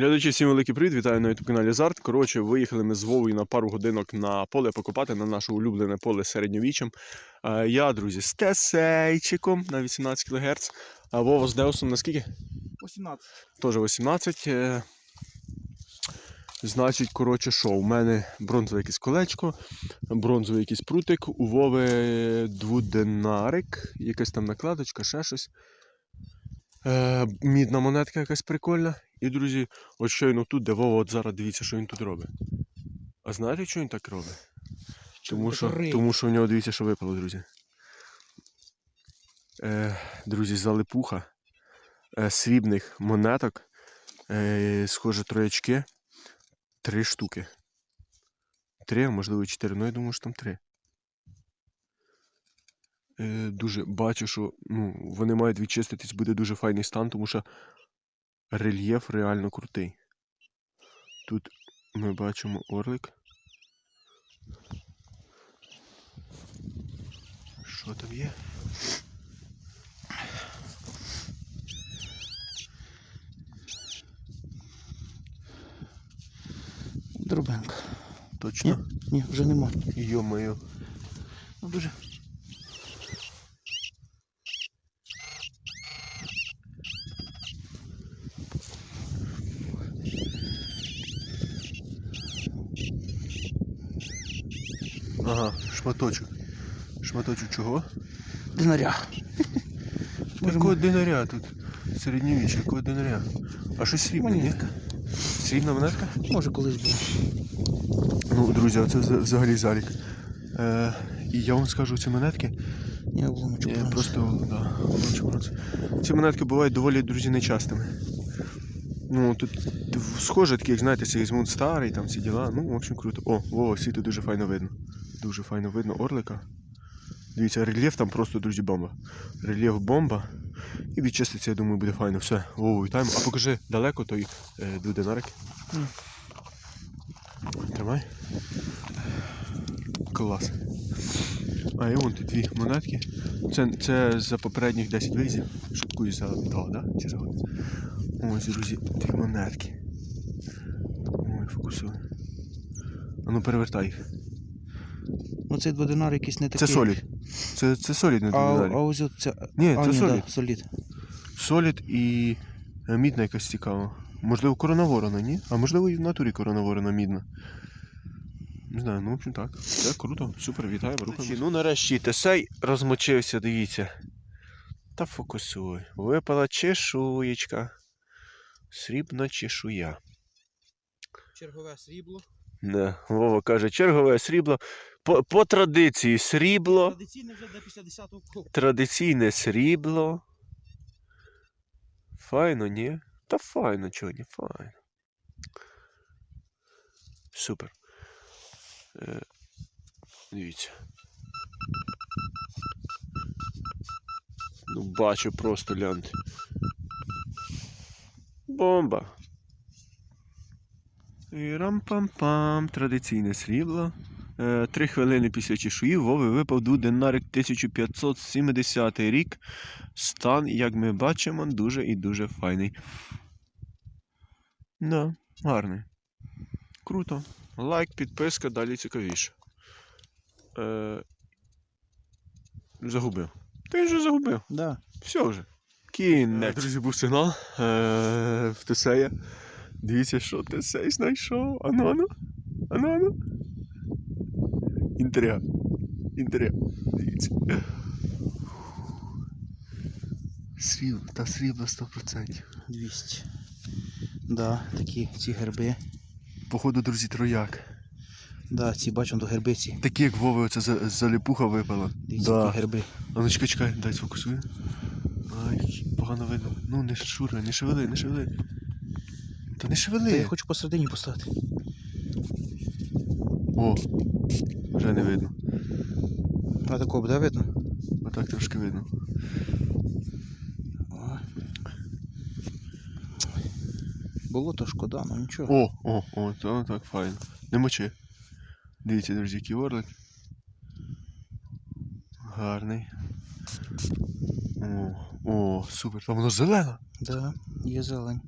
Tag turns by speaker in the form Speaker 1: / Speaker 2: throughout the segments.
Speaker 1: Глядачі, всім великий привіт, вітаю на youtube каналі Зарт. Коротше, виїхали ми з Вовою на пару годинок на поле покопати на наше улюблене поле середньовіччям. Е, Я, друзі, з Тесейчиком на 18 кГц, а Вова з Деусом на скільки?
Speaker 2: 18.
Speaker 1: Теж 18. Е, Значить, коротше, що? У мене бронзове якесь колечко, бронзовий якийсь прутик, у Вови двуденарик, якась там накладочка, ще щось. Е, мідна монетка якась прикольна. І, друзі, от щойно тут, де Вова, от зараз дивіться, що він тут робить. А знаєте, що він так робить? Тому що, тому що в нього дивіться, що випало, друзі. Е, друзі, залипуха е, срібних монеток. Е, схоже, троячки. Три штуки. Три, а можливо, чотири. Ну, я думаю, що там три. Е, дуже бачу, що ну, вони мають відчиститись, буде дуже файний стан, тому що рельєф реально крутий. Тут ми бачимо орлик. Що там є?
Speaker 2: Дробенко.
Speaker 1: Точно?
Speaker 2: Ні, вже нема.
Speaker 1: Йо-моє.
Speaker 2: Ну дуже.
Speaker 1: Ага, шматочок. Шматочок чого?
Speaker 2: Динаря.
Speaker 1: Якого динаря тут? Середньовіччя, якого динаря? А що срібне, ні? Срібна монетка?
Speaker 2: Може колись було.
Speaker 1: Ну, друзі, це взагалі залік. Е, і я вам скажу, ці монетки.
Speaker 2: Ні, обломочок.
Speaker 1: Я просто, да, бронзи. Ці монетки бувають доволі, друзі, нечастими. Ну, тут схоже, такі, як знаєте, Сігізмунд старий, там ці діла. Ну, в общем, круто. О, Вова, світу дуже файно видно. Дуже файно видно орлика. Дивіться, рельєф там просто, друзі, бомба. Рельєф бомба. І відчиститься, я думаю, буде файно. Все, Вову, вітаємо. А покажи далеко той е, дводинарик.
Speaker 2: Ні.
Speaker 1: Тримай. Клас. А і вон тут дві монетки. Це, це за попередніх 10 виїздів. Шуткую за 2, да? Чи за? Ось, друзі, дві монетки. Ой, фокусуй. А ну перевертай їх.
Speaker 2: Ну цей дводинар якийсь не такий.
Speaker 1: Це солід. Це, це солід не
Speaker 2: А, а ось ця.
Speaker 1: Ні,
Speaker 2: а,
Speaker 1: це
Speaker 2: ні,
Speaker 1: солід.
Speaker 2: Да, солід.
Speaker 1: Солід і е, мідна якась цікава. Можливо, корона ворона, ні? А можливо і в натурі корона ворона мідна. Не знаю, ну в общем так. Це круто, супер, вітаю, рухаємося. Ну нарешті тесей розмочився, дивіться. Та фокусуй. Випала чешуєчка. Срібна чешуя.
Speaker 2: Чергове срібло.
Speaker 1: Не, Вова каже, чергове срібло. По, по традиції срібло.
Speaker 2: Традиційне вже до після 10-го кроку.
Speaker 1: Традиційне срібло. Файно, ні? Та файно, чого не файно. Супер. Е, дивіться. Ну, бачу просто гляньте. Бомба. І рам-пам-пам. Традиційне срібло. Е, Три хвилини після чешуї Вови випав дуденарик 1570 рік. Стан, як ми бачимо, дуже і дуже файний. Да, гарний. Круто. Лайк, підписка, далі цікавіше. Е, загубив. Ти вже загубив.
Speaker 2: Да.
Speaker 1: Все вже. Кінець. Друзі, був сигнал е, в Тесея. Дивіться, що Тесей знайшов. Ану, ану. Ану, ану. Інтрига. Інтрига. Дивіться. Срібло, та срібло 100%.
Speaker 2: 200. Да, такі ці герби.
Speaker 1: Походу, друзі, трояк.
Speaker 2: Да, ці бачимо до гербиці.
Speaker 1: Такі, як Вови, оце за- заліпуха випала.
Speaker 2: Дивіться,
Speaker 1: Да.
Speaker 2: які герби.
Speaker 1: А ну чекай, чекай, дай сфокусую. Ай, погано видно. Ну, не шури, не шевели, не шевели. Та не
Speaker 2: Та я хочу посередині поставити.
Speaker 1: О, вже не видно.
Speaker 2: А такого буде видно?
Speaker 1: Отак трошки видно.
Speaker 2: О. Було то шкода, ну нічого.
Speaker 1: О, о, о, то так файно. Не мочи. Дивіться, друзі, який орлик. Гарний. О, о, супер. Там воно зелена.
Speaker 2: Да, є зелень.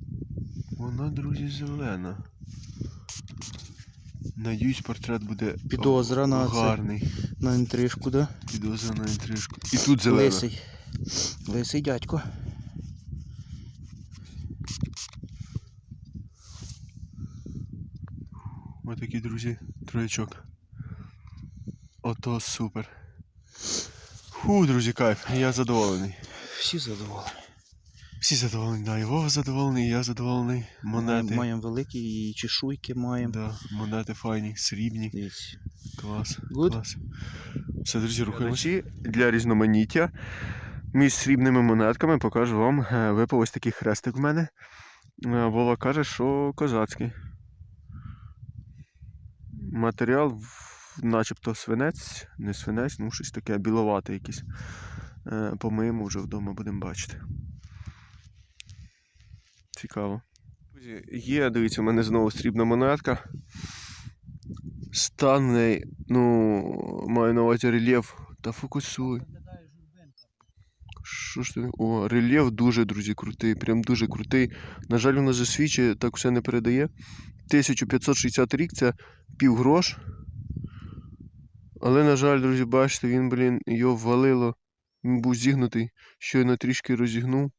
Speaker 1: Вона, друзі, зелена. Надіюсь, портрет буде
Speaker 2: Підозра на це.
Speaker 1: гарний.
Speaker 2: На інтрижку, да?
Speaker 1: Підозра на інтрижку. І тут зелена.
Speaker 2: Лисий. Лисий дядько.
Speaker 1: Ось такий, друзі, троячок. Ото супер. Фу, друзі, кайф. Я задоволений.
Speaker 2: Всі задоволені.
Speaker 1: Всі задоволені, да. І Вова задоволений, і я задоволений. Монети.
Speaker 2: Маємо великі і чешуйки маємо.
Speaker 1: Да, монети файні, срібні.
Speaker 2: Дивіться.
Speaker 1: Клас.
Speaker 2: Good.
Speaker 1: Клас. Все, друзі, рухаємося. Для різноманіття між срібними монетками покажу вам. е, Випав ось такий хрестик в мене. Е, Вова каже, що козацький. Матеріал начебто свинець, не свинець, ну щось таке біловате якесь. Е, Помиємо вже вдома будемо бачити. Цікаво. Друзі, Є, дивіться, у мене знову срібна монетка. Стан в неї, ну, маю на увазі рельєф. Та фокусуй. Що ж ти? О, рельєф дуже, друзі, крутий. Прям дуже крутий. На жаль, воно засвідчує, так все не передає. 1560 рік це півгрош. Але, на жаль, друзі, бачите, він, блін, його ввалило. Він був зігнутий, щойно трішки розігнув.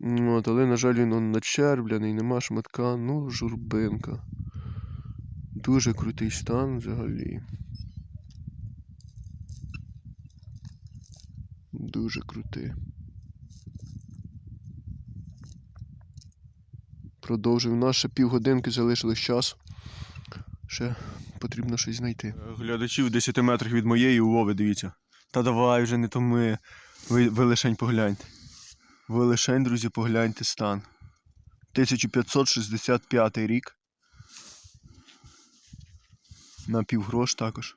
Speaker 1: От, але, на жаль, він он начербляний, нема шматка, ну, журбинка. Дуже крутий стан взагалі. Дуже крутий. Продовжуємо. У нас ще півгодинки залишилось час. Ще потрібно щось знайти. Глядачів 10 метрах від моєї у Вови, дивіться. Та давай вже не то ми. Ви, ви лишень погляньте. Ви лишень, друзі, погляньте стан. 1565 рік. На півгрош також.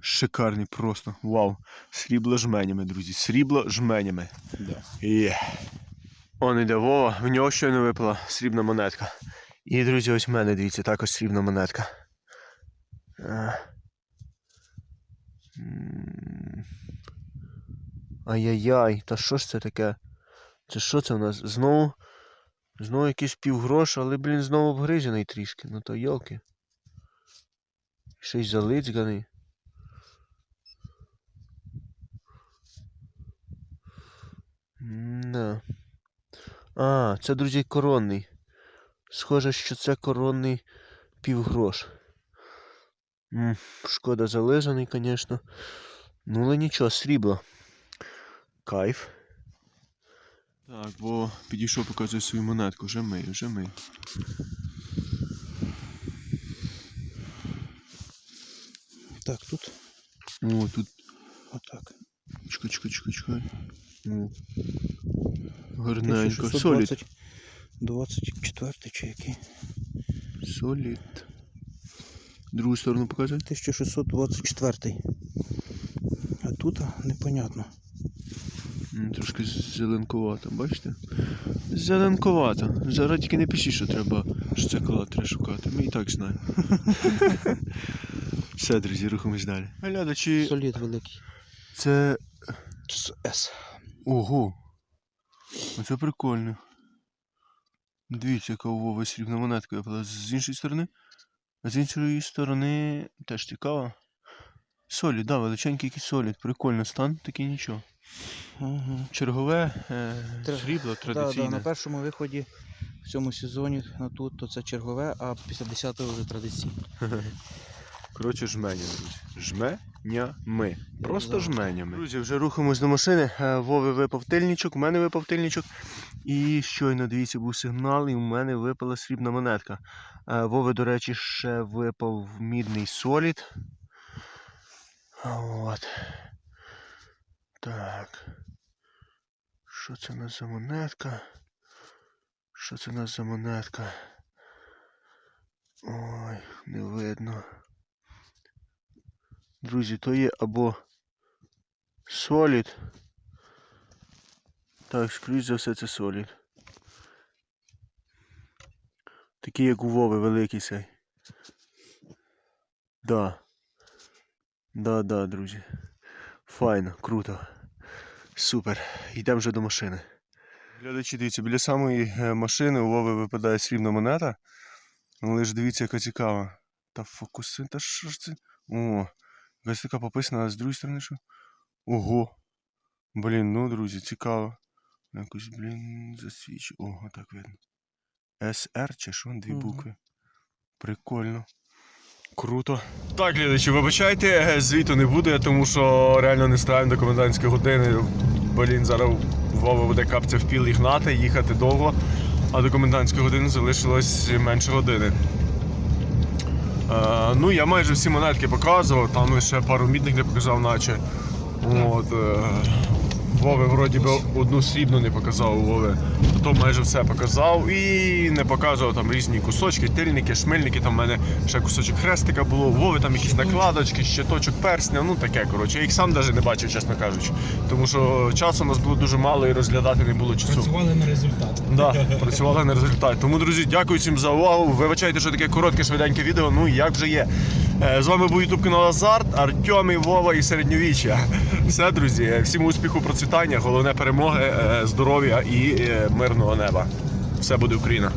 Speaker 1: Шикарний просто. Вау. Срібло жменями, друзі. Срібло жменями.
Speaker 2: Да.
Speaker 1: Є. Он іде Вова, в нього щойно випала срібна монетка. І, друзі, ось в мене, дивіться, також срібна монетка. А. М. Ай-яй-яй, та що ж це таке? Це що це у нас? Знову. Знову якийсь півгрош, але, блін, знову обгрижений трішки. Ну то йолки. Й залицьганий. Да. А, це, друзі, коронний. Схоже, що це коронний півгрош. М, шкода залежаний, звісно. Ну, але нічого, срібло. Кайф. Так, бо підійшов, показує свою монетку. Вже ми, вже ми.
Speaker 2: Так, тут
Speaker 1: О, тут.
Speaker 2: отак.
Speaker 1: Чекай, чекай, чекай, чекай. О. Гарненько. Солід.
Speaker 2: 24 чи який?
Speaker 1: Солід. Другу сторону показує.
Speaker 2: 1624. А тут непонятно.
Speaker 1: Трошки зеленкувато, бачите? Зеленкувато. Зараз тільки не пишіть, що треба шцикла треба шукати. Ми і так знаємо. Все, друзі, рухаємось далі. Глядачі,
Speaker 2: Солід великий.
Speaker 1: це.
Speaker 2: С.
Speaker 1: Ого! Оце прикольно. Дивіться, яка у Вови срібна монетка випала. З іншої сторони. А з іншої сторони теж цікаво. Солід, да, величенький якийсь солід. Прикольно, стан такий нічого.
Speaker 2: Ага.
Speaker 1: Чергове е, срібло
Speaker 2: Да, да,
Speaker 1: традиційне.
Speaker 2: на першому виході в цьому сезоні на тут, то це чергове, а після 10-го вже традиційне.
Speaker 1: Коротше, жменя, друзі. Жменями. Просто
Speaker 2: Да.
Speaker 1: жменями. Друзі, вже рухаємось до машини. Е, Вови випав тильничок, у мене випав тильничок. І щойно, дивіться, був сигнал, і у мене випала срібна монетка. Е, Вови, до речі, ще випав мідний солід. От. Так. Що це у нас за монетка? Що це у нас за монетка? Ой, не видно. Друзі, то є або солід. Так, скоріш за все це солід. Такий, як у Вови, великий цей. Да. Да, да, друзі. Файно, круто. Супер. Йдемо вже до машини. Глядачі, дивіться, біля самої е, машини у Вови випадає срібна монета. Але ж дивіться, яка цікава. Та фокуси, та що ж це? О, якась така пописана, а з другої сторони що? Ого. Блін, ну, друзі, цікаво. Якось, блін, засвічу. О, так видно. СР чи що? Дві букви. Прикольно. Круто. Так, глядачі, вибачайте, е, звіту не буде, тому що реально не ставимо до комендантської години. Блін, зараз Вова буде капця в піл і гнати, їхати довго, а до комендантської години залишилось менше години. Е, ну, я майже всі монетки показував, там лише пару мідних не показав, наче. От, е, Вови вроді би одну срібну не показав у Вови. То майже все показав і не показував там різні кусочки, тильники, шмильники. Там в мене ще кусочок хрестика було, у Вови там якісь накладочки, щиточок персня, ну таке коротше. Я їх сам навіть не бачив, чесно кажучи. Тому що часу у нас було дуже мало і розглядати не було часу.
Speaker 3: Працювали на результат.
Speaker 1: Да, працювали на результат. Тому, друзі, дякую всім за увагу. Вибачайте, що таке коротке, швиденьке відео. Ну як вже є. Е, З вами був YouTube канал Азарт, Артем і Вова і середньовіччя. Все, друзі, всім успіху, процвітання, головне перемоги, е, здоров'я і е, мирного неба. Все буде Україна.